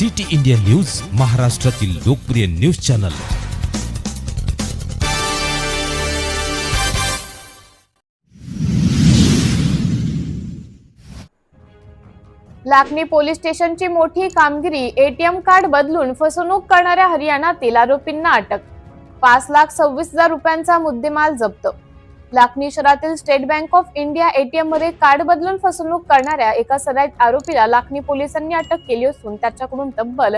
City India news महाराष्ट्रातील लोकप्रिय news channel. Lakhani police स्टेशनची मोठी कामगिरी एटीएम कार्ड बदलून फसवणूक करणाऱ्या हरियाणातील आरोपींना अटक. पाच लाख सव्वीस हजार रुपयांचा मुद्देमाल जप्त. लाखनी शहरातील स्टेट बँक ऑफ इंडिया एटीएममध्ये कार्ड बदलून फसवणूक करणाऱ्या एका सराईत आरोपीला लाखनी पोलिसांनी अटक केली असून त्याच्याकडून तब्बल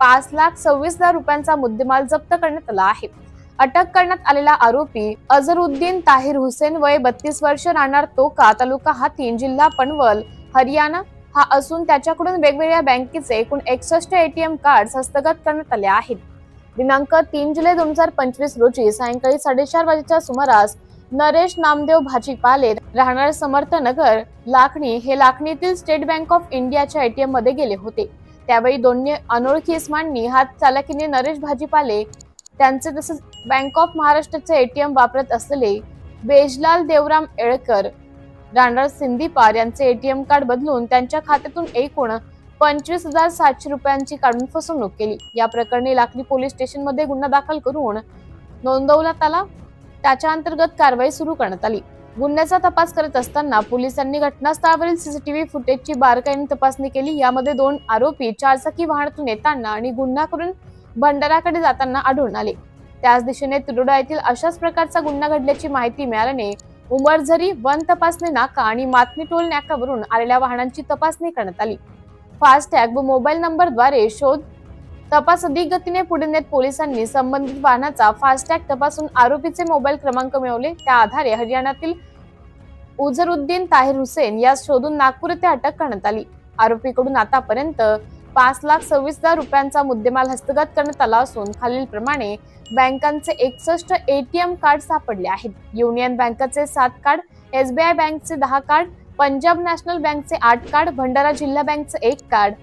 पाच लाख सव्वीस हजार रुपयांचा मुद्देमाल जप्त करण्यात आला आहे. अटक करण्यात आलेला आरोपी अझरुद्दीन ताहिर हुसेन वय बत्तीस वर्ष राहणार तोका तालुका हातीन जिल्हा पनवल हरियाणा. हा असून त्याच्याकडून वेगवेगळ्या बँकेचे एकूण एकसष्ट एटीएम कार्ड हस्तगत करण्यात आले आहेत. दिनांक तीन जुलै दोन हजार पंचवीस रोजी सायंकाळी साडेचार वाजेच्या सुमारास नरेश नामदेव भाजीपाले राहणार समर्थनगर लाखणी हे लाखणीतील स्टेट बँक ऑफ इंडियाच्या एटीएममध्ये गेले होते. त्यावेळी दोन्ही अनोळखी इस्मांनी हात चालकीने नरेश भाजीपाले त्यांचे तसेच बँक ऑफ महाराष्ट्राचे एटीएम वापरत असलेले बेजलाल देवराम एळकर राहणार सिंदीपार यांचे एटीएम कार्ड बदलून त्यांच्या खात्यातून एकूण पंचवीस हजार सातशे रुपयांची काढून फसवणूक केली. या प्रकरणी लाखणी पोलीस स्टेशनमध्ये गुन्हा दाखल करून नोंदवण्यात आला. त्याच्या अंतर्गत कारवाई सुरू करण्यात आली. गुन्ह्याचा तपास करत असताना पोलिसांनी घटनास्थळावरील सीसीटीव्ही फुटेजची बारकाईने तपासणी केली. यामध्ये दोन आरोपी चारचाकी वाहनातून येताना आणि गुन्हा करून भंडाराकडे जाताना आढळून आले. त्याच दिशेने तिरोडा येथील अशाच प्रकारचा गुन्हा घडल्याची माहिती मिळाल्याने उमरझरी वन तपासणी नाका आणि मातमी टोल नाक्यावरून आलेल्या वाहनांची तपासणी करण्यात आली. फास्टॅग व मोबाईल नंबरद्वारे शोध तपास अधिक गतीने पुढे नेत पोलिसांनी संबंधित वाहनाचा फास्टॅग तपासून आरोपीचे मोबाईल क्रमांक मिळवले. त्या आधारे हरियाणातील उझरुद्दीन ताहिर हुसेन यास शोधून नागपूर येथे अटक करण्यात आली. आरोपीकडून आतापर्यंत पाच लाख सव्वीस हजार रुपयांचा मुद्देमाल हस्तगत करण्यात आला असून खालील प्रमाणे बँकांचे एकसष्ट एटीएम कार्ड सापडले आहेत. युनियन बँकेचे सात कार्ड एसबीआय बँकचे दहा कार्ड पंजाब नॅशनल बँकचे आठ कार्ड भंडारा जिल्हा बँकचे एक card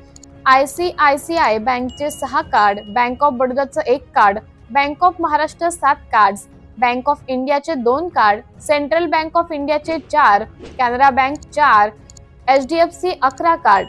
I C I C I बँकचे सहा कार्ड बँक ऑफ बडोदाचं एक कार्ड बँक ऑफ महाराष्ट्र सात कार्ड बँक ऑफ इंडियाचे दोन कार्ड सेंट्रल बँक ऑफ इंडियाचे चार कॅनरा बँक चार एच डी एफ सी अकरा कार्ड.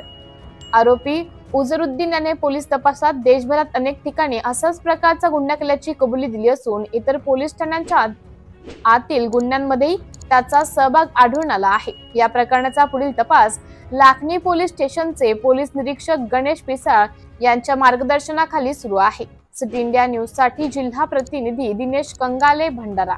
आरोपी उजरुद्दीन याने पोलीस तपासात देशभरात अनेक ठिकाणी असाच प्रकारचा गुन्हा केल्याची कबुली दिली असून इतर पोलीस ठाण्यांच्या आत- आतील गुन्ह्यांमध्येही त्याचा सहभाग आढळून आला आहे. या प्रकरणाचा पुढील तपास लाखनी पोलीस स्टेशनचे पोलीस निरीक्षक गणेश पिसाळ यांच्या मार्गदर्शनाखाली सुरू आहे. सिटी इंडिया न्यूजसाठी जिल्हा प्रतिनिधी दिनेश कंगाले भंडारा.